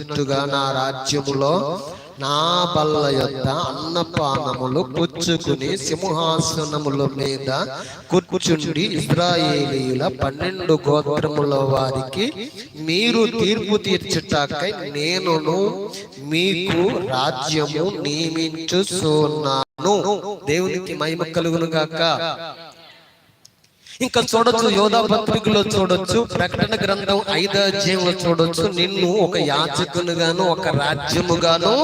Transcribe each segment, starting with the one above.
చెప్పినట్టుగా నా రాజ్యములో నా బల్ల యొక్క అన్నపానములు పుచ్చుకుని సింహాసనముల మీద కూర్చుండి ఇజ్రాయేలీయుల పన్నెండు గోత్రముల వారికి మీరు తీర్పు తీర్చుటాకై నేనును మీకు రాజ్యము నియమించుచున్నాను. దేవునికి మహిమ కలుగును గాక ఇంకా చూడొచ్చు యోధా పత్రికలో చూడొచ్చు ప్రకటన గ్రంథం ఐదో అధ్యాయంలో చూడొచ్చు. నిన్ను ఒక యాచకునిగాను ఒక రాజ్యముగాను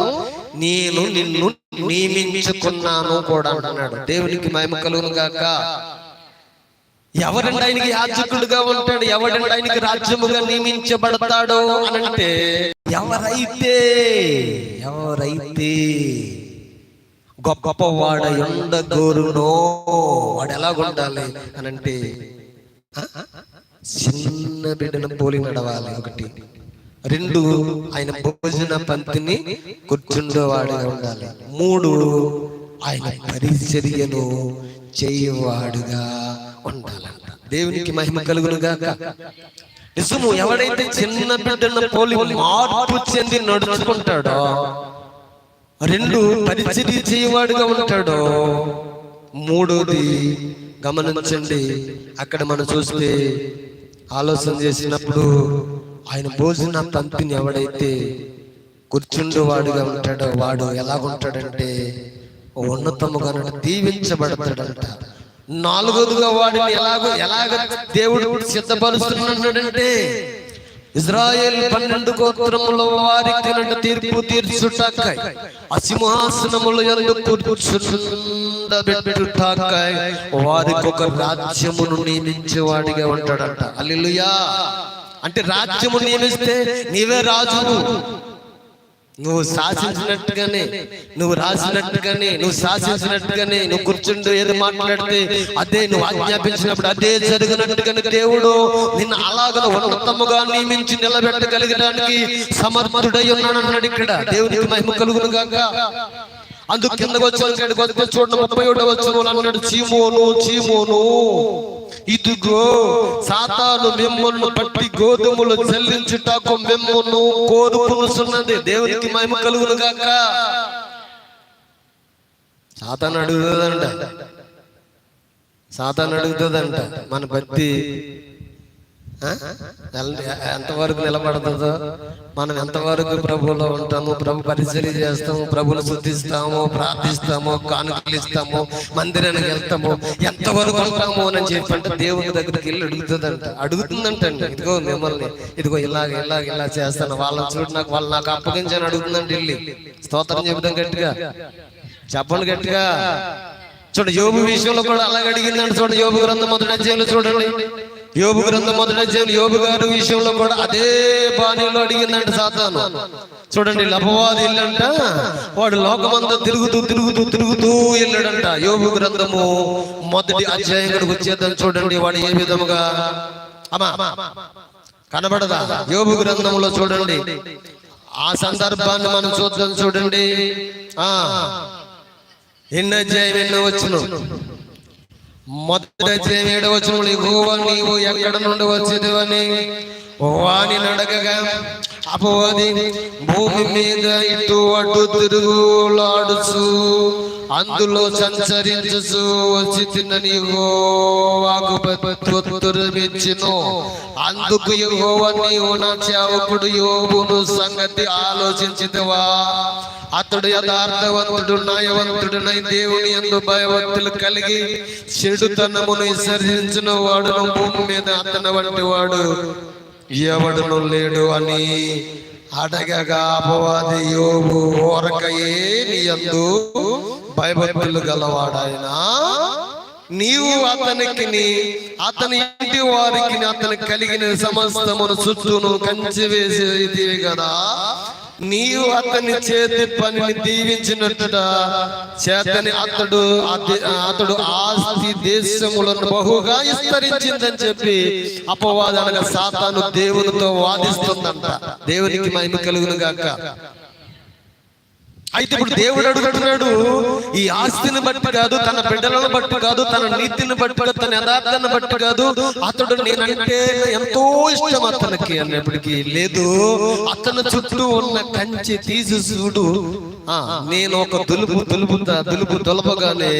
నేను నిన్ను నియమించుకున్నాను కూడా అంటున్నాడు. దేవునికి మహిమ కలుగును గాక. ఎవరండి ఆయనకి యాజకుడుగా ఉంటాడు ఎవడండి ఆయనకి రాజ్యముగా నియమించబడతాడు అంటే ఎవరైతే ఎవరైతే గొప్పవాడ ఉండగోరునో వాడు ఎలాగుండాలి అని అంటే చిన్న బిడ్డను పోలి నడవాలి ఒకటి. రెండు ఆయన భోజన పంతిని కూర్చుండేవాడుగా ఉండాలి. మూడు ఆయన పరిచర్యను చేయవాడుగా ఉండాలంట. దేవునికి మహిమ కలుగునుగాక. నిజము ఎవడైతే చిన్న బిడ్డను పోలి మార్పు చెంది నడుచుకుంటాడో రెండు పరిచర్య చేయవాడుగా ఉంటాడు? మూడోది గమనించండి. అక్కడ మనం చూస్తే ఆలోచన చేసినప్పుడు ఆయన భోజన తంతిని ఎవడైతే కూర్చుండేవాడుగా ఉంటాడో వాడు ఎలాగుంటాడంటే ఉన్నతముగా దీవించబడతాడంట. నాలుగోదిగా వాడిని ఎలాగో ఎలాగ దేవుడు సిద్ధపరుస్తున్నాడంటే ఇజ్రాయేల్ పన్నెండు గోత్రముల వారికి నుండి తీర్పు తీర్చుటకై అసింహాసనముల యందు కూర్చుండబెట్టుటాకాయ్. వారికి ఒక రాజ్యమును నియమించేవాడిగా ఉంటాడంట. అల్లెలుయా అంటే రాజ్యము నియమిస్తే నీవే రాజు నువ్వు శాసించినట్టుగానే నువ్వు రాసినట్టుగానే నువ్వు శాసించినట్టుగానే నువ్వు కూర్చుండు ఏది మాట్లాడితే అదే నువ్వు ఆజ్ఞాపించినప్పుడు అదే జరిగినట్టుగానే దేవుడు నిన్ను అలాగ ఉన్నతముగా నియమించి నిలబెట్టగలిగడానికి సమర్థుడై ఉన్నాడు అన్నాడు ఇక్కడ. దేవునికి మహిమ కలుగును గాక. అందుకు చూడండి ముప్పై ఒకటి వచ్చిన అన్నాడు చీమోను చీమోను ఇదిగో సాతాను మిమ్మల్ని పట్టి గోధుమలు చెల్లించుటకు మిమ్మల్ని కోరుకునున్నది దేవునికి మహిమ కలుగును గాక. సాతాను అడుగుతుందంట. సాతాను అడుగుతుందంట. మన భక్తి ఎంతవరకు నిలబడుతుందో. మనం ఎంతవరకు ప్రభువులో ఉంటాము ప్రభు పరిచయం చేస్తాము ప్రభులు శుద్ధిస్తాము ప్రార్థిస్తాము కానుకలు ఇస్తాము మందిరానికి వెళ్తాము ఎంతవరకు ఉంటాము అని చెప్పంటే దేవుని దగ్గరికి వెళ్ళి అడుగుతుందంట. అడుగుతుందంటండి. ఇదిగో మిమ్మల్ని ఇదిగో ఇలాగ ఇలాగ ఇలా చేస్తాను. వాళ్ళని చూడు నాకు వాళ్ళు నాకు అప్పగించని అడుగుతుందండి వెళ్ళి. స్తోత్రం చెబుతాం గట్టిగా. చెప్పండి గట్టిగా. చూడు యోగు విషయంలో కూడా అలాగే అడిగిందండి చూడండి యోగు గ్రంథం మొదటి అధ్యాయంలో చూడండి. యోబు గ్రంథం మొదటి యోబు గారి విషయంలో కూడా అదే బాణీలో అడిగిందంట సాతాను. చూడండి లభవాది ఇల్లంట వాడు లోకమంతా తిరుగుతూ తిరుగుతూ తిరుగుతూ వెళ్ళాడంట. యోబు గ్రంథము మొదటి అధ్యాయం కూడా వచ్చేద్దాం చూడండి వాడు ఏ విధముగా. అమ్మా కనబడదా? యోబు గ్రంథంలో చూడండి. ఆ సందర్భాన్ని మనం చూద్దాం చూడండి. ఆ. ఎన్ని అధ్యాయం ఎన్నో వచ్చును. మొదటి అధ్యాయం నీవు ఎక్కడ నుండి వచ్చేదివని? వాని నడకగా అపవాది భూమి మీద ఇటు అటు తిరుగులాడుచు అందులో సంచరించు వచ్చి తిన్న నీవోవాకు ప్రత్యుత్తరమిచ్చును. అందుకు యెహోవా నీవు నా సేవకుడు యోబును సంగతి ఆలోచించితవా. అతడు యథార్థవంతుడు న్యాయవంతుడునై దేవుని ఎందు భయవంతులు కలిగి చెడుతనమును విసర్జించిన వాడును భూమి మీద అతను వంటి వాడు. ఎవడును లేడు అని అడగగా అపవాది యోగు ఓరకయే నీ యందు భయభక్తులు గలవాడాయన? నీవు అతనికి అతని ఇంటి వారికి అతనికి కలిగిన సమస్తమును చుట్టూను కంచి వేసేది కదా? నీవు అతని చేతి పనిని దీవించినట్టుగా చేతని అతడు అతడు ఆస్తి దేశములను బహుగా విస్తరించిందని చెప్పి అపవాదనగా సాతాను దేవునితో వాదిస్తుందంట. దేవునికి మహిమ కలుగును గాక అయితే ఇప్పుడు దేవుడు అడుగుతున్నాడు ఈ ఆస్తిని బట్టి కాదు తన బిడ్డలను బట్టి కాదు తన నీతిని బట్టి కాదు తన యథార్థాన్ని బట్టి కాదు. అతడు నేనంటే ఎంతో ఇష్టం అతనికి అన్నప్పటికీ లేదు. అతని చుట్టూ ఉన్న కంచె తీసి చూడు. నేను ఒక దులుపు దులుపు దులుపు దులపగానే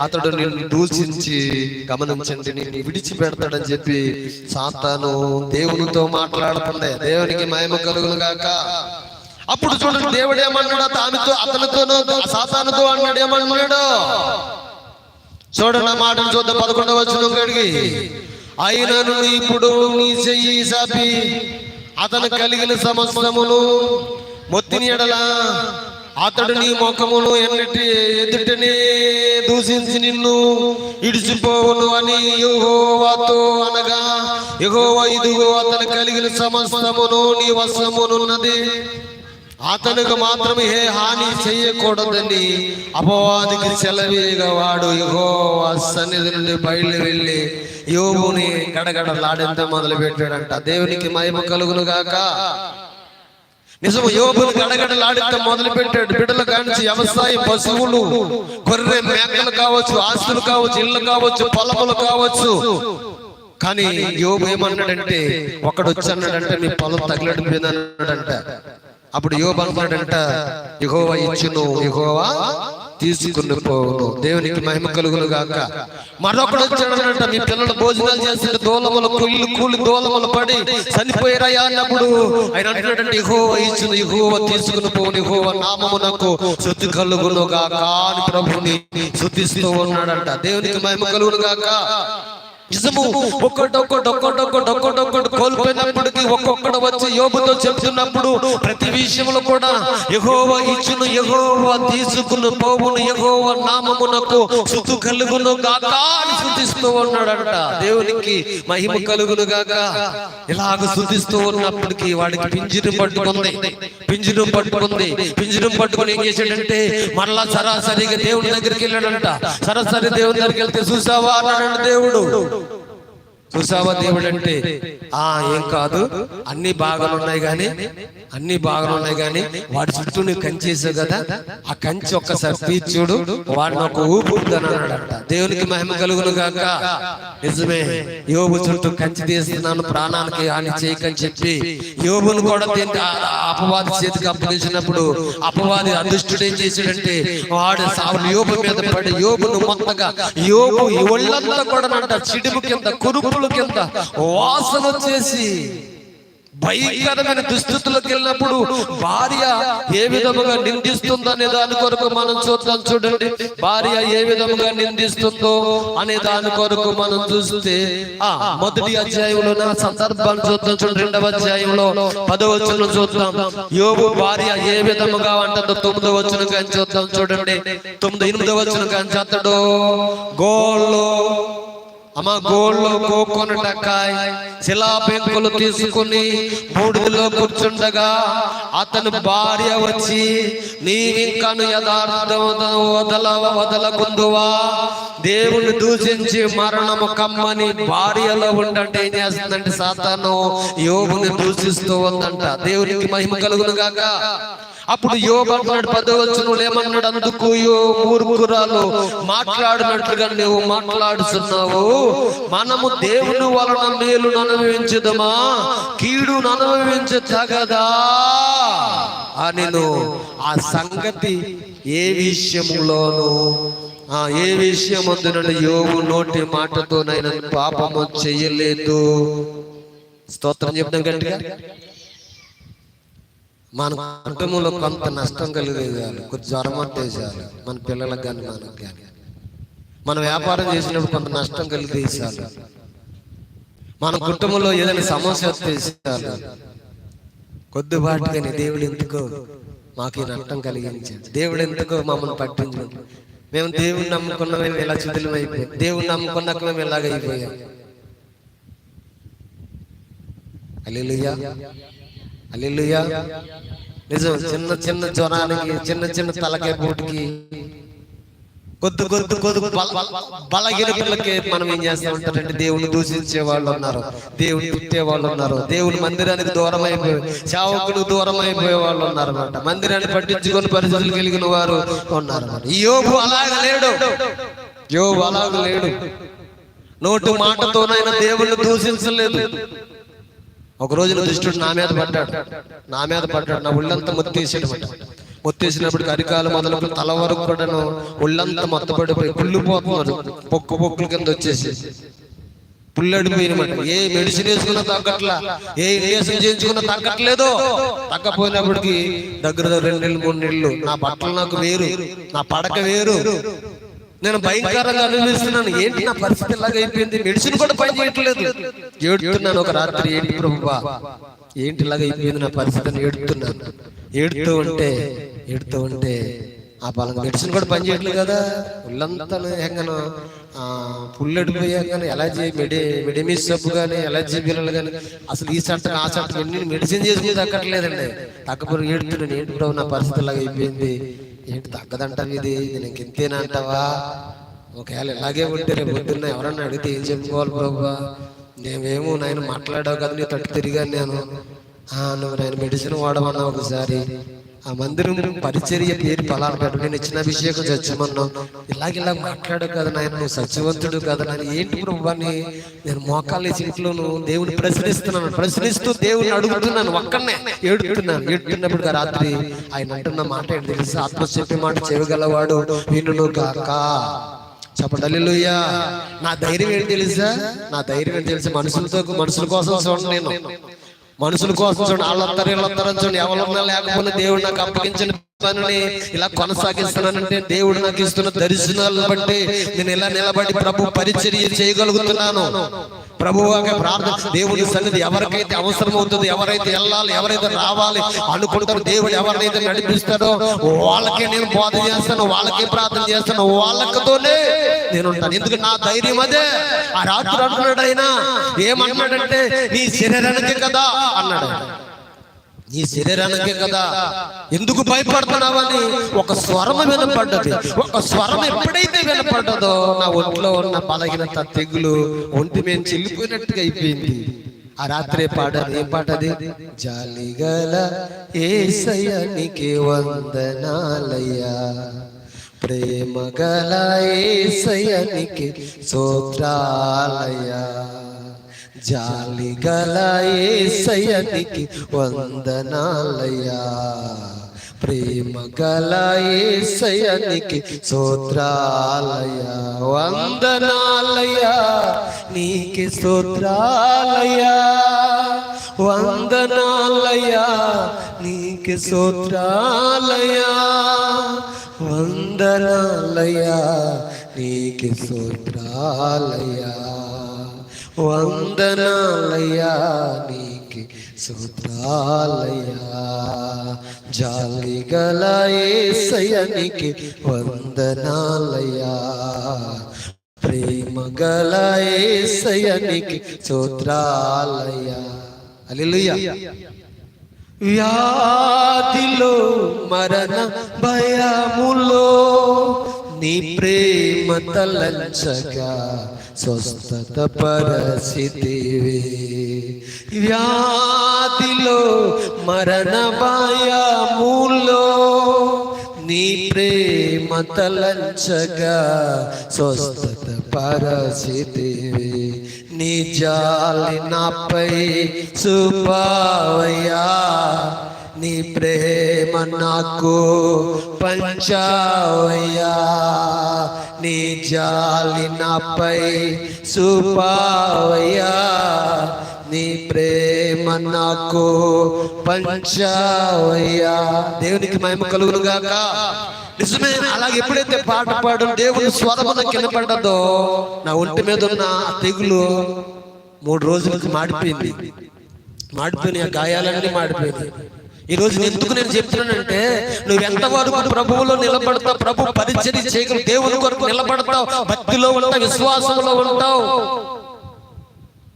అతడు నిన్ను దూషించి గమనించండి నేను విడిచిపెడతాడని చెప్పి సాతాను దేవునితో మాట్లాడుతుండే. దేవునికి మహిమ కలుగును గాక. అప్పుడు చూడండి దేవుడు ఏమన్నాడు తానుతో అతనితోనూ సాతానుతో అన్నాడు ఏమన్నాడు? చూడండి మాటలు చూద్దాం పదకొండవ వచ్చిన గడిగి అయినను ఇప్పుడు నీ చెయ్యి సాపి అతను కలిగిన సమస్తమును మొత్తిని ఎడల అతడు నీ ముఖమును ఎన్నటి ఎదుటనే దూషించి నిన్ను ఇడిచిపోవును అని యెహోవాతో అనగా యెహోవా ఇదిగో అతను కలిగిన సమస్తమును నీ వశమునున్నది. అతనికి మాత్రం ఏ హాని చేయకూడదని అపవాదికి సెలవీగా వాడు యెహోవా సన్నిధి నుండి బయలు వెళ్ళి యోగుని గడగడలాడింత మొదలు పెట్టాడంట దేవునికి మహిమ కలుగును గాక. నిజము యోగులు గడగడలాడితే మొదలు పెట్టాడు బిడ్డలు కానించి వ్యవసాయం పశువులు గొర్రె మేకలు కావచ్చు ఆస్తులు కావచ్చు ఇళ్ళు కావచ్చు పొలములు కావచ్చు. కానీ యోగు ఏమన్నాడంటే ఒకడు వచ్చి అన్నాడంటే మీ పొలం తగిలడిపోయింది అన్నాడంట అప్పుడు యోబు అన్నాడంట యహోవా ఇచ్చును యహోవా తీసుకుని పోవును దేవునికి మహిమ కలుగును గాక మరొకడు వచ్చాడనంట మీ పిల్లలు భోజనాలు చేసిన దూలములు కుళ్ళు కూలి దూలములు పడి చనిపోయారయ్యా అన్నప్పుడు ఆయన అంటున్నాడంటే యహోవా ఇచ్చును యహోవా తీసుకుని పోవును యహోవా నామమునకు శుద్ధి కలుగును గాక అని ప్రభుని శుద్ధిస్తూ ఉన్నాడంట దేవునికి మహిమ కలుగును గాక నిజము ఒక్కటొక్కటి ఒక్కటొక్కటి ఒక్కటొక్కటి కోల్పోయినప్పటికీ ఒక్కొక్కడు వచ్చి యోబుతో చెప్తున్నప్పుడు ప్రతి విషయంలో కూడా ఎగోవ ఇచ్చును ఎగోవ తీసుకును పోవును ఎగోవ నామమునకు శుద్ధి కలుగును గాక అని శుద్ధిస్తూ ఉన్నాడంట. దేవునికి మహిమ కలుగును గాక. ఇలాగ శుద్ధిస్తూ ఉన్నప్పటికీ వాడికి పింజును పట్టుకుంది. పింజును పట్టుకుంది. పింజును పట్టుకొని ఏం చేశాడంటే మరలా సరాసరిగా దేవుని దగ్గరికి వెళ్ళాడంట. సరాసరి దేవుని దగ్గరికి వెళ్తే చూసావా అన్నాడు దేవుడు. చూసావా దేవుడు అంటే ఆ ఏం కాదు. అన్ని బాగాలు ఉన్నాయి కానీ అన్ని బాగాలు ఉన్నాయి కానీ వాడి చుట్టూ నువ్వు కంచేసావు కదా ఆ కంచి ఒక్కసారి తీర్చుడు వాడిని ఒక ఊపు అన్నాడంట దేవునికి మహిమ కలుగును గాక. నిజమే యోబు చుట్టూ కంచి తీస్తున్నాను ప్రాణానికి హాని చేయకని చెప్పి యోబును కూడా దీన్ని అపవాది చేతికి అప్పగించినప్పుడు అపవాది అదృష్టుడు ఏం చేశాడంటే వాడు సావు యోబు మీద పడి యోబును మొత్తగా యోబు ఒళ్ళంతా కూడా అంట చిడుము కింద కురుపుల కింద వాసన వచ్చేసి భయంకరమైన దుస్థితులకు వెళ్ళినప్పుడు భార్య ఏ విధముగా నిందిస్తుందనే దాని కొరకు మనం చూద్దాం చూడండి. భార్య ఏ విధముగా నిందిస్తుందో అనే దాని కొరకు మనం చూస్తే ఆ మొదటి అధ్యాయంలో నా సందర్భాన్ని చూద్దాం చూడండి. రెండవ అధ్యాయంలో పదవ వచ్చిన చూద్దాం. యోగు భార్య ఏ విధముగా అంటుందో తొమ్మిదో వచ్చిన కానీ చూద్దాం చూడండి. తొమ్మిది ఎనిమిదో వచ్చిన కానీ చేస్తాడు. గోళ్ళు అమ్మ గోళ్ళు కోకొనటకాయ శిలా పెంకులు తీసుకుని బూడిదలో కూర్చుండగా అతని భార్య వచ్చి నీవింకను యథార్థం వదల వదలకుందువా దేవుని దూషించి మరణము కమ్మని భార్యలో ఉండంటే ఏం చేస్తుందంటే సాతాను యోగుని దూషిస్తూ ఉందంట. దేవునికి మహిమ కలుగును గాక. అప్పుడు యోబు అంటున్నాడు పదవచ్చును ఏమన్నాడు అందుకు యో మూర్ఖురాలు మాట్లాడినట్లుగా నువ్వు మాట్లాడుతున్నావు మనము దేవుని వలన మేలు అనుభవించదమా కీడు అనుభవించగదా అని ఆ సంగతి ఏ విషయంలోనూ ఆ ఏ విషయం నుండి యోగు నోటి మాటతో నేను పాపము చెయ్యలేదు స్తోత్రం చెప్తాం గట్టిగా. మన కుటుంబంలో కొంత నష్టం కలిగేయాలి. కొద్ది జ్వరం అంటే మన పిల్లలకు కానీ మనకు కానీ మనం వ్యాపారం చేసినప్పుడు కొంత నష్టం కలిగితే మన కుటుంబంలో ఏదైనా సమస్య వచ్చేసేయాలి. చాలు దేవుడు ఎందుకో మాకు ఈ నష్టం కలిగించాడు. దేవుడు ఎందుకో మమ్మల్ని పట్టించు మేము దేవుడిని నమ్ముకున్న మేము ఇలా చితులం అయిపోయాం. దేవుడిని నమ్ముకున్నాక మేము ఇలాగ అయిపోయాం. అల్లెలుయ్యా అల్లెలుయ్యా నిజం చిన్న చిన్న జ్వరానికి చిన్న చిన్న తలకాయ పోటుకి. కొద్ది కొద్ది కొద్ది బలగిన పిల్లకి మనం ఏం చేస్తా ఉంటారంటే దేవుని దూషించే వాళ్ళు ఉన్నారు. దేవుని తిట్టే వాళ్ళు ఉన్నారు. దేవుని మందిరానికి దూరం అయిపోయి సేవకులకు దూరం అయిపోయే వాళ్ళు ఉన్నారు అనమాట మందిరాన్ని పట్టించుకొని పరిస్థితులు కలిగిన వారు ఉన్నారు ఈ యోగు అలాగ లేడు. యోగు అలాగ లేడు. నోటు మాటతోనైనా దేవుణ్ణి దూషించలేదు. ఒక రోజున దుష్టుడు నా మీద పడ్డాడు. నా మీద పడ్డాడు. నా ఒళ్ళంతా మొత్తేసాడమాట మొత్తేసినప్పుడు అరికాలు మొదలు తల వరకు కూడాను ఒళ్ళంతా మొత్తపడిపోయి కుళ్ళిపోతున్నారు పొక్కు పొక్కుల కింద వచ్చేసి. పుల్లడిపోయినమాట ఏ మెడిసిన్ వేసుకున్నా తగ్గట్లా? ఏ ఇంజక్షన్ చేయించుకున్నా తగ్గట్లేదు? తగ్గపోయినప్పటికి దగ్గర రెండు నెలలు మూడు నెలలు నా బట్టలు నాకు వేరు. నా పడక వేరు. నేను భయంకరంగా అనుభవిస్తున్నాను ఏంటి నా పరిస్థితి ఇలాగ అయిపోయింది? మెడిసిన్ కూడా పని చేయట్లేదు. ఏడుతున్నాను ఒక రాత్రి. ఏంటి ప్రభువా? ఏంటి ఇలాగ అయిపోయింది నా పరిస్థితిని ఏడుతున్నాను. ఏడుతూ ఉంటే ఏడుతూ ఉంటే ఆ పలానా మెడిసిన్ కూడా పని చేయట్లేదు కదా. ఒళ్ళంతా హెంగను పుల్లడిపోయాక ఎలర్జీ మెడి మెడిమిస్ సబ్బు కానీ ఎలర్జీ బిల్లలు కానీ అసలు ఈ చట్టం ఆ చట్టం ఎన్ని మెడిసిన్ చేసుకుని తగ్గట్లేదండి. తగ్గపోయి ఏడుతున్నాను. ఏంటి నా పరిస్థితి ఇలాగ అయిపోయింది? ఏంటి తగ్గదంటావు ఇది ఇది నీకు ఇంతేనా అంటావా ఒకవేళ ఇలాగే ఉంటే రేపు పొద్దున్న ఎవరన్నా అడిగితే ఏం చెప్పుకోవాలి బాబా నేనేమో నాయన మాట్లాడావు కదా నీ తట్టు తిరిగాను నేను. నువ్వు నేను మెడిసిన్ వాడమన్నా ఒకసారి. ఆ మందిరం పరిచర్య పేరు ఫలాలు పెట్టు నేను ఇచ్చిన అభిషేకం చచ్చమన్నావు ఇలాగిలా మాట్లాడు కదా నాయన నువ్వు సత్యవంతుడు కదా నాయన. ఏంటి ప్రభువాన్ని నేను మోకాళ్ళ ఇంట్లోను దేవుని ప్రశ్నిస్తున్నాను ప్రశ్నిస్తూ దేవుని అడుగుతున్నాను ఒక్కనే ఏడుతున్నాను. ఏడుతున్నప్పుడు రాత్రి ఆయన అంటున్న మాట ఏంటి తెలుసు? ఆత్మ చెప్పే మాట చేయగలవాడు వినును కాక చెప్పడల్లుయ్యా నా ధైర్యం ఏంటి తెలుసా? నా ధైర్యం ఏంటి తెలుసా? మనుషులతో మనుషుల కోసం చూడండి నేను. మనుషుల కోసం చూడండి వాళ్ళందరూ వీళ్ళొస్తారు చూడండి ఎవరున్నా లేకపోతే దేవుడు నాకు అప్పగించిన ఇలా కొనసాగిస్తున్నానంటే దేవుడు నాకు ఇస్తున్న దర్శనాలను బట్టి నేను ఇలా నిలబడి ప్రభు పరిచర్య చేయగలుగుతున్నాను. ప్రభువాగా ప్రార్థన దేవుని సన్నిధి ఎవరికైతే అవసరం అవుతుంది ఎవరైతే వెళ్ళాలి ఎవరైతే రావాలి అనుకుంటారో దేవుడు ఎవరినైతే నడిపిస్తాడో వాళ్ళకే నేను బోధ చేస్తాను వాళ్ళకే ప్రార్థన చేస్తాను వాళ్ళకతోనే నేను ఉంటాను. ఎందుకంటే నా ధైర్యం అదే. ఆ రాత్రి అంటున్నాడు ఆయన ఏమన్నాడంటే నీ శరీరానికి కదా అన్నాడు. నీ శరీరానికే కదా. ఎందుకు భయపడుతున్నావని? ఒక స్వరం వినపడ్డది. ఒక స్వరం ఎప్పుడైతే వినపడ్డదో నా ఒంట్లో ఉన్న బలహీనత తెగులు ఒంటి మేము చెల్లిపోయినట్టుగా అయిపోయింది. ఆ రాత్రే పాడారు. ఏం పాటది జాలిగల ఏసయ్యనికి వందనాలయ్యా. ప్రేమ గల ఏసయ్యనికి సోత్రాలయ్యా జాలి గల ఏసయ్యనికి వందనాలయ్యా. ప్రేమ గల ఏసయ్యనికి స్తోత్రాలయ్యా. వందనాలయా నీకి స్తోత్రాలయ్యా. వందనాలయా నీకి స్తోత్రాలయ్యా. వందనాలయా నీకి స్తోత్రాలయ్యా. వందనాలయ్యా నీకి సూత్రాలయ్యా. జాలి గల ఏసయనికి వందనాలయ్యా. ప్రేమ గల ఏసయనికి సూత్రాలయ్యా. అల్లెలూయా వ్యాధిలో మరణ భయములో నీ ప్రేమ తలంచగా స్వస్థత పరిస్థితివి వ్యాధిలో మరణ భయములో నీ ప్రేమ తలంచగా స్వస్థత పరిస్థితివి నీ జాలి నాపై సుపావయా నీ ప్రేమ నాకు పంచావయ్యా. నీ జాలి నాపై సుపావయ్యా నీ ప్రేమ నాకు పంచావయ్యా. దేవునికి మహిమ కలుగునుగాక నిజమే అలాగే ఎప్పుడైతే పాట పాడు దేవుని స్వరమున కినపడ్డదో నా ఒంటి మీద ఉన్న తెగులు మూడు రోజులకి మాడిపోయింది. మాడిపోయిన గాయాలన్నీ మాడిపోయింది ఈరోజు ఎందుకు నేను చెప్తున్నానంటే నువ్వు ఎంతవరకు ప్రభువులో నిలబడతావు ప్రభు పరిచయం చేయగలవు దేవుని కొరకు నిలబడతావు భక్తిలో ఉంటావు విశ్వాసంలో ఉంటావు.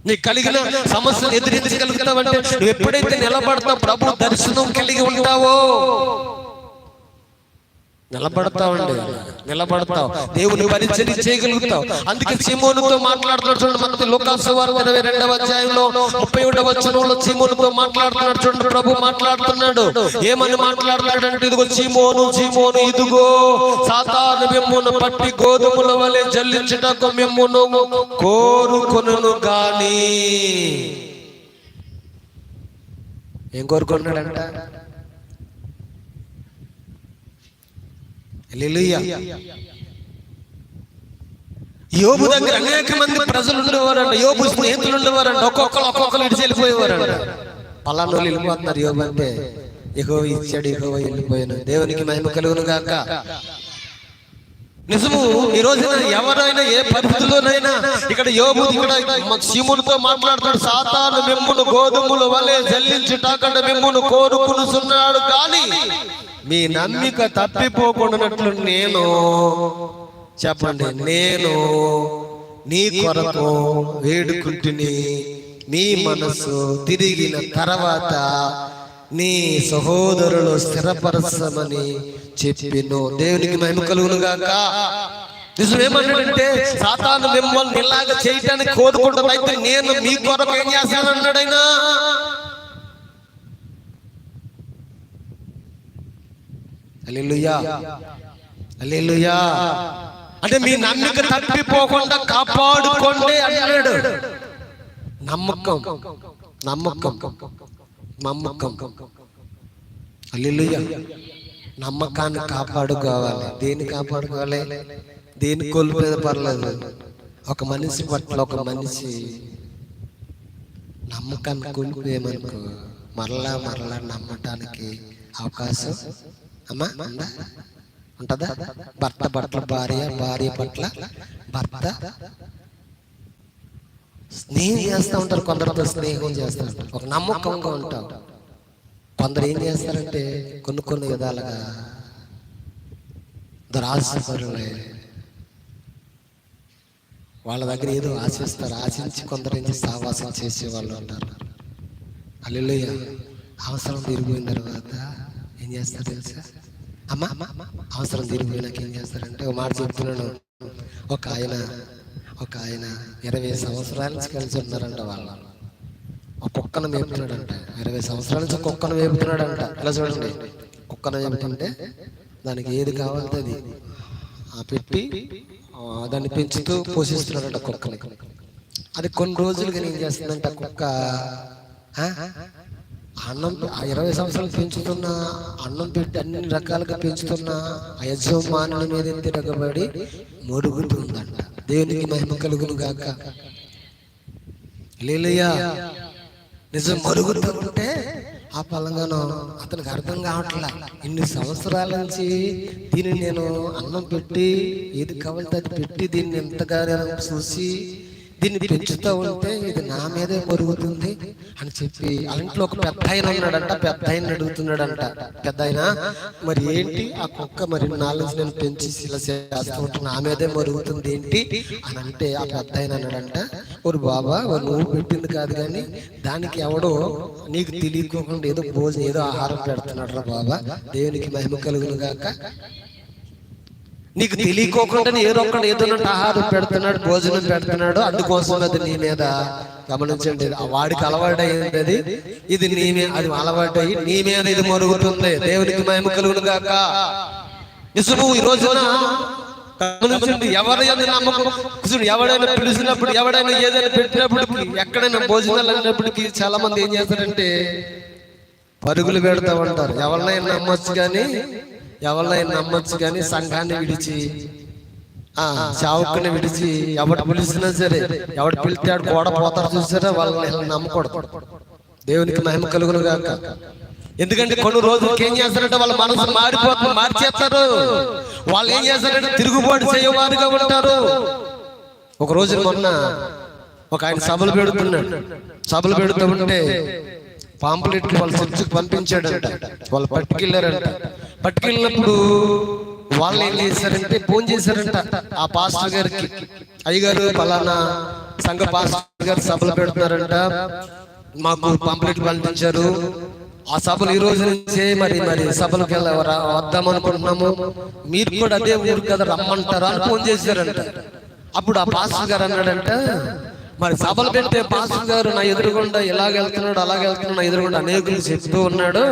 నీ కలిగిన సమస్యలు ఎదిరించగలుగుతావంటే నువ్వు ఎప్పుడైతే నిలబడతావు ప్రభు దర్శనం కలిగి ఉంటావో. నిలబడతావండి నిలబడతావు. దేవుని పరిచయం చేయగలుగుతావు. అందుకే సిమోనుతో మాట్లాడుతున్నాడు చూడండి మన లోకాసు వారు ఇరవై రెండవ అధ్యాయంలో ముప్పై ఒకటవ వచనంలో సిమోనుతో మాట్లాడుతున్నాడు చూడండి ప్రభు మాట్లాడుతున్నాడు. ఏమని మాట్లాడుతున్నాడు అంటే ఇదిగో సిమోను సిమోను ఇదిగో సాతాను మిమ్మును పట్టి గోధుమల వలె జల్లించుటకు మిమ్మును కోరుకొనును గాని. ఏం కోరుకున్నాడంట? యోబు దగ్గర అనేక మంది ప్రజలు ఉండేవారంట. యోబు స్నేహితులు ఉండేవారంట. ఒక్కొక్కరు ఒక్కొక్కరు ఇడిచి వెళ్ళిపోయేవారంట పలానా వాళ్ళు వెళ్ళిపోతున్నారు యోబు అంటే. ఇగో ఇచ్చాడు ఇగో వెళ్ళిపోయాను. దేవునికి మహిమ కలుగును గాక. నిజము ఈ రోజున ఎవరైనా ఏ పరిస్థితుల్లోనైనా ఇక్కడ యోబు ఇక్కడ శివునితో మాట్లాడుతాడు. సాతాను మిమ్మును గోధుమలు వలె జల్లించుటాకంటే మిమ్మును కోరుకునుచున్నాడు కానీ మీ నమ్మిక తప్పిపోకుండానట్లు నేను చెప్పండి నేను నీ కొరకు వేడుకుంటుని నీ మనసు తిరిగిన తర్వాత నీ సహోదరులు స్థిరపరచమని చెప్పిను. దేవునికి మహిమ కలుగును గాక సాతాను మిమ్మల్ని ఇలాగ చేయటానికి కోరుకుంటుంది అయితే నేను మీ కొరకు ఏం చేస్తాను అల్లెలుయా. అల్లెలుయా. అంటే మీ నమ్మిక తప్పిపోకుండా కాపాడుకోండి అన్నాడు. నమ్మకం. నమ్మకం. నమ్మకం. అల్లెలుయా. నమ్మకాన్ని కాపాడుకోవాలి. దేన్ని కాపాడుకోవాలి? దేని కోల్పోయేది పర్లేదు. ఒక మనిషి పట్ల ఒక మనిషి నమ్మకాన్ని కోల్పోయేమనుకో మరలా మరలా నమ్మటానికి అవకాశం అమ్మా ఉందా ఉంటదా? భర్త పట్ల భార్య భార్య పట్ల భర్త. స్నేహం చేస్తూ ఉంటారు కొందరితో స్నేహం చేస్తూ ఉంటారు. ఒక నమ్మకంగా ఉంటారు కొందరు ఏం చేస్తారంటే కొన్ని కొన్ని విధాలుగా దురాశపరులే. వాళ్ళ దగ్గర ఏదో ఆశిస్తారు. ఆశించి కొందరు ఏం సావాసం చేసే వాళ్ళు ఉంటారు. అల్లుయ్య అవసరం తిరిగిపోయిన తర్వాత ఏం చేస్తారు తెలుసా? అమ్మా అవసరం తిరిగిపోయినాక ఏం చేస్తారంటే ఒక మాట చెప్తున్నాను. ఒక ఆయన ఒక ఆయన ఇరవై సంవత్సరాల నుంచి కలిసి ఉన్నారంట వాళ్ళు. ఒక కుక్కను మేపుతున్నాడంట. ఇరవై సంవత్సరాల నుంచి కుక్కను మేపుతున్నాడంట. ఇలా చూడండి. కుక్కను మేపుతుంటే దానికి ఏది కావాలంటే అది. ఆ పెట్టి దాన్ని పెంచుతూ పోషిస్తున్నాడంట కుక్కని. అది కొన్ని రోజులుగా ఏం చేస్తుందంట కుక్క అన్నం ఇరవై సంవత్సరాలు పెంచుతున్న అన్నం పెట్టి అన్ని రకాలుగా పెంచుతున్న ఆ యజమానుల మీద తిరగబడి మొరుగుతుందంట. దేవునికి మహిమ కలుగును గాక. లేలయ్యా నిజం మరుగుతుంటే ఆ పలంగాను అతనికి అర్థం కావట్లా. ఇన్ని సంవత్సరాల నుంచి దీన్ని నేను అన్నం పెట్టి ఏది కావాలంటే అది పెట్టి దీన్ని ఎంతగా నేను చూసి దీన్ని పెంచుతూ ఉంటే ఇది నా మీదే మరుగుతుంది అని చెప్పి ఇంట్లో ఒక పెద్ద ఆయన ఉన్నాడంట పెద్ద ఆయన అడుగుతున్నాడంట. పెద్ద ఆయన మరి ఏంటి ఆ కుక్క మరి నాలుగు నేను పెంచి ఇలా చేస్తూ ఉంటే నా మీదే మరుగుతుంది ఏంటి? అని అంటే ఆ పెద్ద ఆయన అన్నాడంట ఓరు బాబా నువ్వు పెట్టింది కాదు కానీ దానికి ఎవడో నీకు తెలియకోకుండా ఏదో భోజనం ఏదో ఆహారం పెడుతున్నాడు రా బాబా. దేవునికి మహిమ కలుగును గాక. నీకు తెలియకోకుండా ఏదో ఒక్కడు ఏదో ఆహారం పెడుతున్నాడు భోజనం పెడుతున్నాడు అందుకోసం అది నీ మీద గమనించండి. వాడికి అలవాటు అయింది అది. ఇది నీ మీద అది అలవాటు అయ్యి నీ మీద ఇది మరుగుతుంది. దేవునికి మేము కలుగును గాక. నిజము ఈ రోజున గమనించండి ఎవరైనా నమ్మకం? చూడు ఎవడైనా పిలిచినప్పుడు ఎవడైనా ఏదైనా పెట్టినప్పుడు ఎక్కడైనా భోజనాలు అన్నప్పటికీ చాలా మంది ఏం చేస్తారంటే పరుగులు పెడతా ఉంటారు. ఎవరినైనా నమ్మొచ్చు కానీ ఎవరినైనా నమ్మొచ్చు కానీ సంఘాన్ని విడిచి ఆ చావుకుని విడిచి ఎవడు పిలిచినా సరే ఎవడు పిలిచాడు గోడ పోతారు చూసారా? వాళ్ళని నమ్మకూడదు. దేవునికి మహిమ కలుగును గాక. ఎందుకంటే కొన్ని రోజులకి ఏం చేస్తారంటే వాళ్ళ మనసు మారిపోతుంది మార్చేస్తారు. వాళ్ళు ఏం చేస్తారంటే తిరుగుబాటు చేయవారుగా ఉంటారు. ఒక రోజు మొన్న ఒక ఆయన సభలు పెడుతున్నాడు. సభలు పెడుతూ ఉంటే పాంప్లెట్లు వాళ్ళ చర్చికి పంపించాడంట. వాళ్ళు పట్టుకెళ్ళారంట. పట్టుకెళ్ళినప్పుడు వాళ్ళు ఏం చేశారంటే ఫోన్ చేశారంట. ఆ పాస్టర్ గారికి అయ్యగారు పలానా సంఘ పాస్టర్ గారు సభలు పెడుతున్నారంట. మాకు పాంప్లెట్లు పంపించారు. ఆ సభలు ఈ రోజు నుంచే మరి మరి సభలకు వద్దాం అనుకుంటున్నాము. మీరు కూడా అదే ఊరు కదా రమ్మంటారా అని ఫోన్ చేశారంట. అప్పుడు ఆ పాస్టర్ గారు అన్నాడంట మరి సభలు పెట్టే పాస్టర్ గారు నా ఎదురుగుండా ఇలాగ వెళ్తున్నాడు అలాగ వెళ్తున్నాడు నా ఎదురుగుండా అనేకులు చెప్తూ ఉన్నాడు.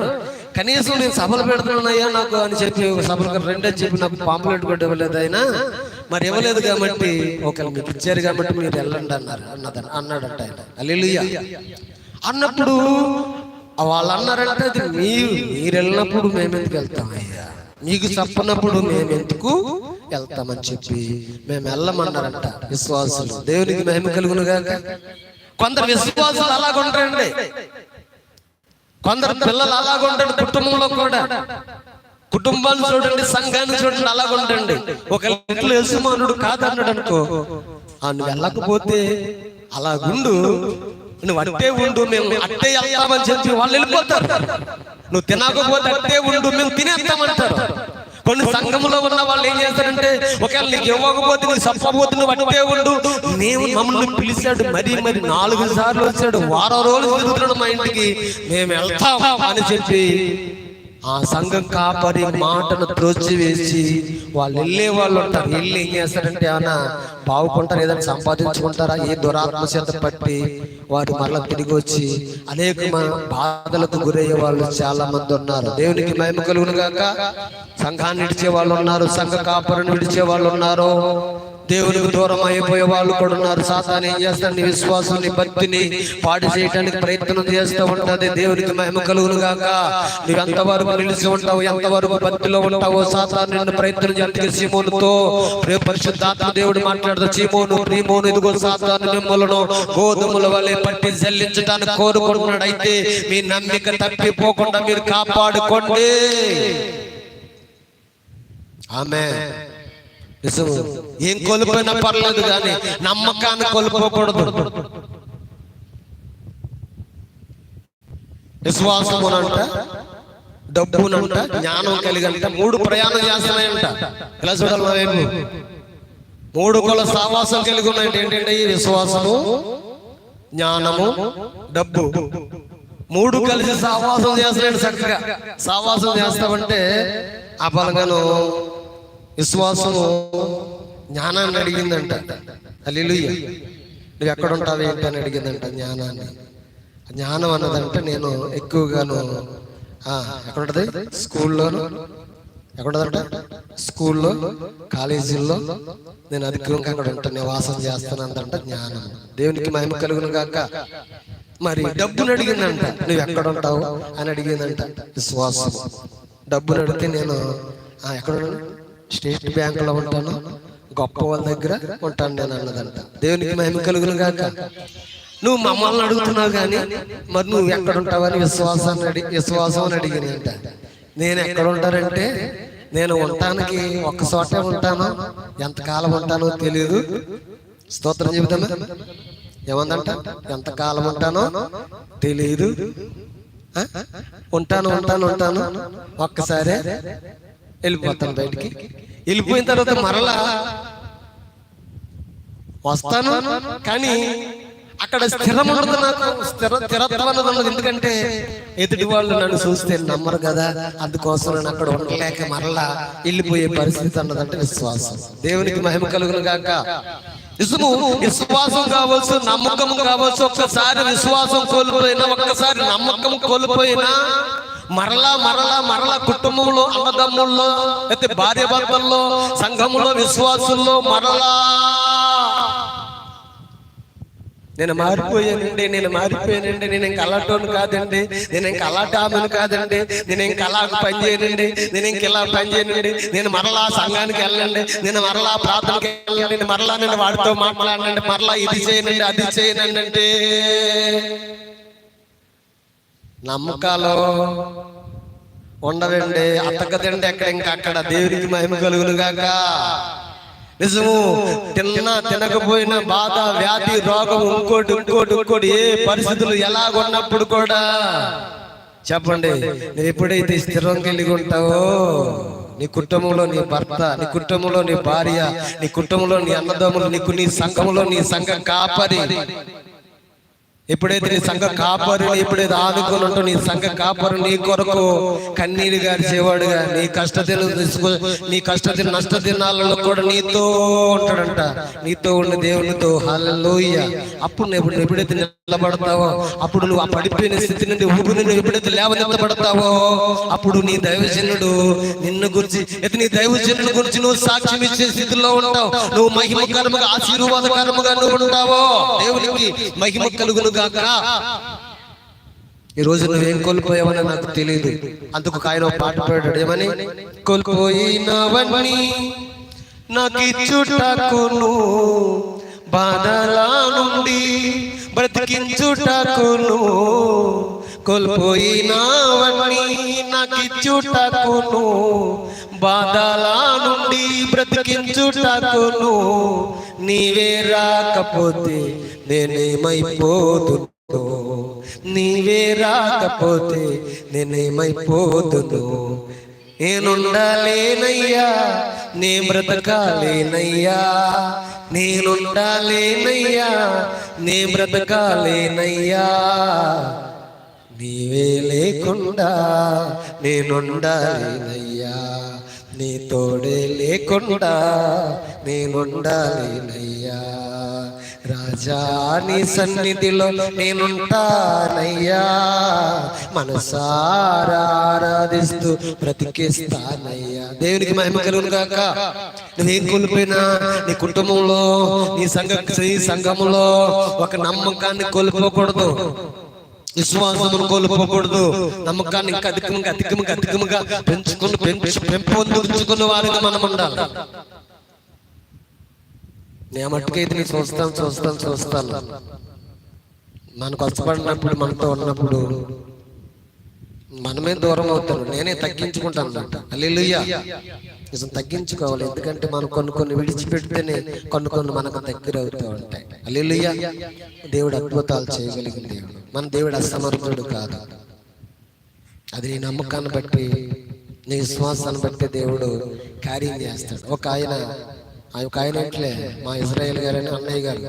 కనీసం నేను సభలు పెడుతున్నానయ్యా నాకు అని చెప్పి సభలు రెండే చెప్పి నాకు పాంప్లెట్ కూడా ఇవ్వలేదు ఆయన. మరి ఇవ్వలేదు కాబట్టి ఒకరు మీకు ఇచ్చారు కాబట్టి మీరు వెళ్ళండి అన్నారు అన్నది అన్నాడంట ఆయన. అల్లెలుయ్య అన్నప్పుడు వాళ్ళు అన్నారంటే అది మీరు మీరు వెళ్ళినప్పుడు మేము ఎందుకు వెళ్తాం అయ్యా మీకు చెప్పనప్పుడు మేము ఎందుకు వెళ్తామని చెప్పి మేము వెళ్ళమన్నారంట విశ్వాసులు. దేవునికి మహిమ కలుగును కొందరు విశ్వాసులు అలాగుంటారండి కొందరు పిల్లలు అలాగుంటారు కుటుంబంలో కూడా. కుటుంబాలు చూడండి సంఘాన్ని చూడండి అలాగుంటండి ఒక ఇంట్లో యజమానుడు కాదన్నాడు అనుకో ఆ నువ్వు వెళ్ళకపోతే అలాగుండు. నువ్వు అట్టే ఉండు మేము అట్టే వెళ్తామని చెప్పి వాళ్ళు వెళ్ళిపోతారు. నువ్వు తినకపోతే అట్టే ఉండు మేము తినేస్తామంటారు. కొన్ని సంఘంలో ఉన్న వాళ్ళు ఏం చేస్తారంటే ఒకవేళ నీకు ఇవ్వకపోతే నీకు చెప్పకపోతే నువ్వు అట్టే ఉండు. నేను మమ్మల్ని పిలిచాడు మరి మరి నాలుగు సార్లు వచ్చాడు వారం రోజులు తిరుగుతున్నాడు మా ఇంటికి. మేము వెళ్తాం అని చెప్పి ఆ సంఘం కాపరి మాటను త్రోచివేసి వాళ్ళు వెళ్ళే వాళ్ళు ఉంటారు. వెళ్ళి ఏం చేస్తారంటే ఏమన్నా బాగుకుంటారు ఏదైనా సంపాదించుకుంటారా? ఏ దురాత్మ చేత పట్టి వారు మళ్ళీ తిరిగి వచ్చి అనేక బాధలకు గురయ్యే వాళ్ళు చాలా మంది ఉన్నారు. దేవునికి మహిమ కలుగును గాక. సంఘాన్ని విడిచే వాళ్ళు ఉన్నారు. సంఘ కాపరిని విడిచే వాళ్ళు ఉన్నారు. దేవునికి దూరం అయిపోయే వాళ్ళు కూడా ఉన్నారు. సాతాన్ ఏం చేస్తాడు? విశ్వాసాన్ని భక్తిని పాటు చేయడానికి ప్రయత్నం చేస్తూ ఉంటది. దేవునికి మహిమ కలుగును గాక. నువ్వు ఎంతవరకు నిలిచి ఉంటావు ఎంతవరకు భక్తిలో ఉంటావో సాతాన్ నిన్ను ప్రయత్నం చేస్తే సీమోనుతో. పరిశుద్ధాత్మ దేవుడు మాట్లాడుతూ చీమోను ప్రీమోను ఇదిగో సాతాను మిమ్మలను గోధుమల వలె పట్టి చెల్లించడానికి కోరుకుంటున్నాడు అయితే మీ నమ్మిక తప్పిపోకుండా మీరు కాపాడుకోండి. ఆమె నిజము ఏం కోల్పోయినా పర్లేదు కానీ నమ్మకాన్ని కోల్పోకూడదు. విశ్వాసమునంట డబ్బునంట జ్ఞానం కలిగంట మూడు ప్రయాణం చేస్తున్నాయంట. ఎలా చూడాలి మూడు కుల సావాసం కలిగి ఉన్నాయంట ఏంటంటే ఈ విశ్వాసము జ్ఞానము డబ్బు. మూడు కలిసి సావాసం చేస్తున్నాడు చక్కగా. సావాసం చేస్తామంటే ఆ బలంగాను విశ్వాసము జ్ఞానాన్ని అడిగిందంట. అల్లిలుయ్య నువ్వు ఎక్కడ ఉంటావు ఏంటి అని అడిగిందంట జ్ఞానాన్ని. జ్ఞానం అన్నదంటే నేను ఎక్కువగాను ఎక్కడ ఉంటుంది స్కూల్లోను. ఎక్కడ స్కూల్లో కాలేజీల్లో. నేను అధికంగా అక్కడ ఉంటాను నివాసం చేస్తానందంట జ్ఞానం. దేవునికి మహిమ కలుగును కాక మరి డబ్బును అడిగిందంట నువ్వు ఎక్కడ ఉంటావు అని అడిగిందంట విశ్వాసం డబ్బును అడిగితే నేను ఎక్కడ స్టేట్ బ్యాంకులో ఉంటాను గొప్ప వాళ్ళ దగ్గర ఉంటాను నేను అన్నదంట. దేవునికి మహిమ కలుగును కాక నువ్వు మమ్మల్ని అడుగుతున్నావు కానీ మరి నువ్వు ఎక్కడ ఉంటావని విశ్వాసాన్ని అడిగి విశ్వాసం అని అడిగినంట నేను ఎక్కడ ఉంటానంటే నేను ఉండటానికి ఒక్క చోటే ఉంటాను. ఎంతకాలం ఉంటానో తెలియదు స్తోత్రం చెబుతాను. ఏమందంట? ఎంతకాలం ఉంటానో తెలియదు ఉంటాను ఉంటాను ఉంటాను. ఒక్కసారి వెళ్ళిపోతాను బయటికి. వెళ్ళిపోయిన తర్వాత మరలా వస్తాను కానీ అక్కడ స్థిరం ఉండదు నాకు. స్థిర స్థిరత్వం అన్నది ఎందుకంటే ఎదుటి వాళ్ళు నన్ను చూస్తే నమ్మరు కదా. అందుకోసం నేను అక్కడ ఉండలేక మరలా వెళ్ళిపోయే పరిస్థితి అన్నదంటే విశ్వాసం. దేవునికి మహిమ కలుగును గాక. నిజము విశ్వాసం కావచ్చు నమ్మకం కావచ్చు ఒక్కసారి విశ్వాసం కోల్పోయినా ఒక్కసారి నమ్మకం కోల్పోయినా మరలా మరలా మరలా కుటుంబంలో అన్నదమ్ముల్లో అయితే భార్య భర్తల్లో సంఘములో విశ్వాసుల్లో మరలా నేను మారిపోయానండి నేను మారిపోయానండి నేను ఇంకా అలాంటోను కాదండి నేను ఇంకా అలాంటి ఆమెను కాదండి నేను ఇంకా అలా పని చేయనండి నేను ఇంక ఇలా పని చేయనండి నేను మరలా సంఘానికి వెళ్ళండి నేను మరలా ప్రార్థనకి వెళ్ళండి నేను మరలా నేను వాడితో మాట్లాడండి మరలా ఇది చేయనండి అది చేయనండి. అంటే నమ్మకాలు ఉండవండి అత్తకదండి ఎక్కడ ఇంకా అక్కడ దేవునికి మహిమ కలుగును గాక. నిజము తిన్నా తినకపోయినా బాధ వ్యాధి రోగం ఇంకోటి ఇంకోటి ఇంకోటి ఏ పరిస్థితులు ఎలాగున్నప్పుడు కూడా? చెప్పండి నువ్వు ఎప్పుడైతే స్థిరం కలిగి ఉంటావో నీ కుటుంబంలో నీ భర్త నీ కుటుంబంలో నీ భార్య నీ కుటుంబంలో నీ అన్నదమ్ములు నీకు నీ సంఘంలో నీ సంఘ కాపరి. ఎప్పుడైతే నీ సంఘ కాపరిని ఎప్పుడైతే ఆదుకొని ఉంటావు నీ సంఘ కాపరు నీ కొరకు కన్నీరు గారిచేవాడుగా నీ కష్టదిన నీ కష్టదిన నష్ట దినాలలో కూడా నీతో ఉంటాడంట. నీతో ఉండి దేవునితో హల్లెలూయ. అప్పుడు నువ్వు ఎప్పుడైతే నిలబడతావో అప్పుడు నువ్వు ఆ పడిపోయిన స్థితి నుండి ఊపిరి నువ్వు ఎప్పుడైతే లేవనెత్తబడతావో అప్పుడు నీ దైవజనుడు నిన్ను గురించి అయితే నీ దైవజనుడు గురించి నువ్వు సాక్ష్యం ఇచ్చే స్థితిలో ఉంటావు. నువ్వు మహిమకరముగా ఆశీర్వాదకరముగా నువ్వు ఉంటావో? దేవునికి మహిమ కలుగును గాక ఈ రోజు నువ్వేం కోల్పోయావని నాకు తెలియదు అందుకు ఆయన పాట పాడాడు. ఏమని? కోల్పోయినవన్నీ నాకు ఇచ్చుటకును బాధల నుండి బ్రతికించుటకును. కోల్పోయినవన్నీ నాకు ఇచ్చుటకును బాధల నుండి బ్రతికించుటకును. నీవే రాకపోతే నేనేమైపోదు నీవే రాకపోతే నేనేమైపోదును నేనుండాలేనయ్యా నే బ్రతకాలేనయ్యా. నేనుండాలేనయ్యా నే బ్రతకాలేనయ్యా. నీవే లేకుండా నేనుండాలేనయ్యా. నీ తోడే లేకుండా నేనుండాలేనయ్యా రాజా నీ సన్నిధిలో నేనుంటానయ్యా. మనసారా ఆరాధిస్తూ బ్రతికేస్తానయ్యా. దేవునికి మహిమ కలుగును గాక. నువ్వేం కోల్పోయినా నీ కుటుంబంలో నీ సంఘ నీ సంఘములో ఒక నమ్మకాన్ని కోల్పోకూడదు. విశ్వాసమును కోల్పోకూడదు. నమ్మకాన్ని ఇంకా అధికముగా అధికముగా అధికముగా పెంచుకుని పెంచు పెంపొందించుకున్న వారిగా మనం ఉండాలి. నేను మట్టుకైతే నేను చూస్తాను చూస్తాను చూస్తాను. మనకు కష్టపడినప్పుడు మనతో ఉన్నప్పుడు మనమే దూరం అవుతాను నేనే తగ్గించుకుంటాను అన్నమాట. అల్లెలుయ్య నిజం తగ్గించుకోవాలి. ఎందుకంటే మనం కొన్ని కొన్ని విడిచిపెడితేనే కొన్ని కొన్ని మనకు దగ్గర అవుతూ ఉంటాయి. అల్లెలుయ్య దేవుడు అద్భుతాలు చేయగలిగిన దేవుడు. మన దేవుడు అసమర్థుడు కాదు. అది నీ నమ్మకాన్ని బట్టి నీ విశ్వాసాన్ని బట్టి దేవుడు కార్యం చేస్తాడు. ఒక ఆయన ఆ ఒక ఆయన ఎట్లే మా ఇజ్రాయేల్ గారని అన్నయ్య గారు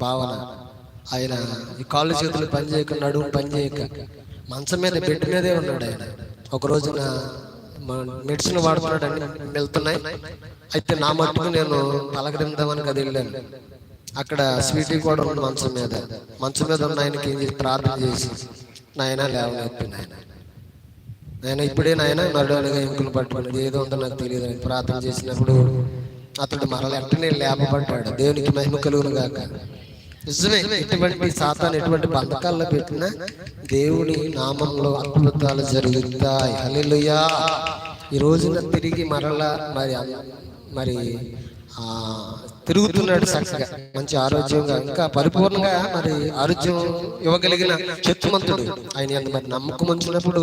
భావన ఆయన ఈ కాళ్ళు చేతులు పని నడుము పని చేయక మంచం మీద బెడ్ మీదే ఉన్నాడు ఆయన. ఒక రోజున మెడిసిన్ వాడుతున్నాడు అని వెళ్తున్నాయి. అయితే నా మట్టుకు నేను పలకరిందామని కదా వెళ్ళాను. అక్కడ స్వీటీ కూడా ఉంది మంచం మీద. మంచం మీద ఉన్న ఆయనకి ఏం చేసి ప్రార్థన చేసి నాయన లేవనెత్తి నాయన. నాయన ఇప్పుడే నాయన నడువలుగా ఎంకులు పట్టుకుని ఏదో ఉందో నాకు తెలియదు. ప్రార్థన చేసినప్పుడు అతడు మరల వెంటనే లేపబడ్డాడు. దేవునికి మహిమ కలుగును గాక. నిజమే. ఎటువంటి సాతాన్ ఎటువంటి బంధకాల్లో పెట్టిన దేవుని నామంలో అద్భుతాలు జరుగుతాయి. హలెలుయా ఈ రోజున తిరిగి మరలా మరి మరి తిరుగుతున్నాడు చక్కగా. మంచి ఆరోగ్యంగా ఇంకా పరిపూర్ణంగా మరి ఆరోగ్యం ఇవ్వగలిగిన శక్తిమంతుడు. ఆయన ఎంత మరి నమ్మకం ఉంచినప్పుడు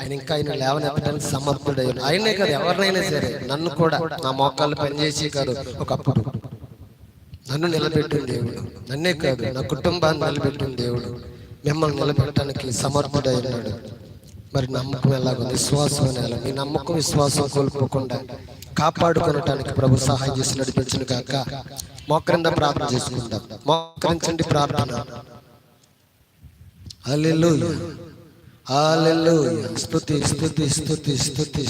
ఆయన ఇంకా ఆయన లేవనెత్తడానికి సమర్థుడు ఆయనే కాదు ఎవరినైనా సరే నన్ను కూడా నా మోకాళ్ళు పనిచేసి కాదు ఒకప్పుడు. నన్ను నిలబెట్టిన దేవుడు. నన్నే కాదు నా కుటుంబాన్ని నిలబెట్టిన దేవుడు. మిమ్మల్ని నిలబెట్టడానికి సమర్థుడై ఉన్నాడు మరి నమ్మకం ఎలాగో విశ్వాసం ఎలా మీ నమ్మకం విశ్వాసం కోల్పోకుండా కాపాడుకోవటానికి ప్రభు సహాయం చేసి నడిపించను కాక మోకరింద ప్రార్థన చేసుకుందాం. మోకరించండి ప్రార్థన. హల్లెలూయా. స్థుతి స్థుతి స్థుతి స్థుతి